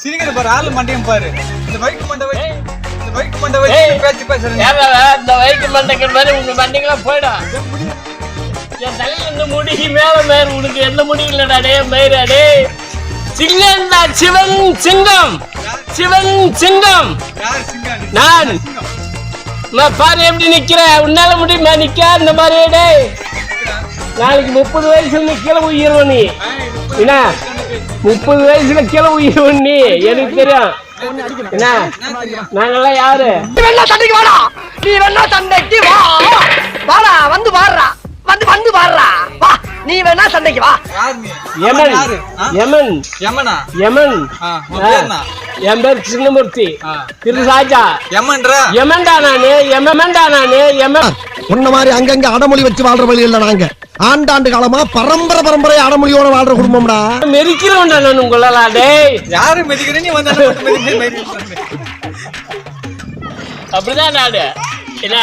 சிரிக்கிற பாரு ஆளு மண்டியம் பாரு இந்த பைக் மண்டை வச்சு இந்த பைக் மண்டை பேச்சு பேசுறேன் இந்த வைக்கு மண்டைகள் மாதிரி உங்க மண்டைக்கெல்லாம் போயிடும் என் தலையில இருந்து முடி மேல மேல உனக்கு எந்த முடி இல்லடா டே மயிரா டே சிங்கம் சிவன் சிங்கம். சிவன் சிங்கம். நான். நான் பாரு எப்படி நிக்கிறேன் உன்னால முடியுமா நிக்க? இந்த மாதிரி டேய். நாளைக்கு முப்பது வயசுல கீழே உயிர்வ நீ என்ன? முப்பது வயசுல கீழே உயிர்வ நீ எனக்கு தெரியும். என்ன? நாங்கெல்லாம் யாரு? நீ வேணா சண்டைக்கு வாடா. நீ வேணா சண்டைக்கு வா. வாடா வந்து வாடுறா. வந்து வந்து வாடுறா. வா நீ வேணா சண்டைக்கு வா. யமன்? யமன். யமனா? என் பேர் சின்னமூர்த்தி ஆ. திரு ராஜா யமன்ற? யமன்டா நானு யமன்டா நானு யமன் உன்ன மாதிரி அங்கங்க அடமொழி வச்சு வாழ்ற வழி இல்ல நாங்க. ஆண்டாண்டு காலமா பரம்பரை பரம்பரை அடமொழியோட வாழ்ற குடும்பம்டா. மெரிக்கிறோம்டா நான் உங்களெல்லாம் டேய். யாரு மெதிக்கிற? நீ வந்து அப்படிதான் நானு. என்ன?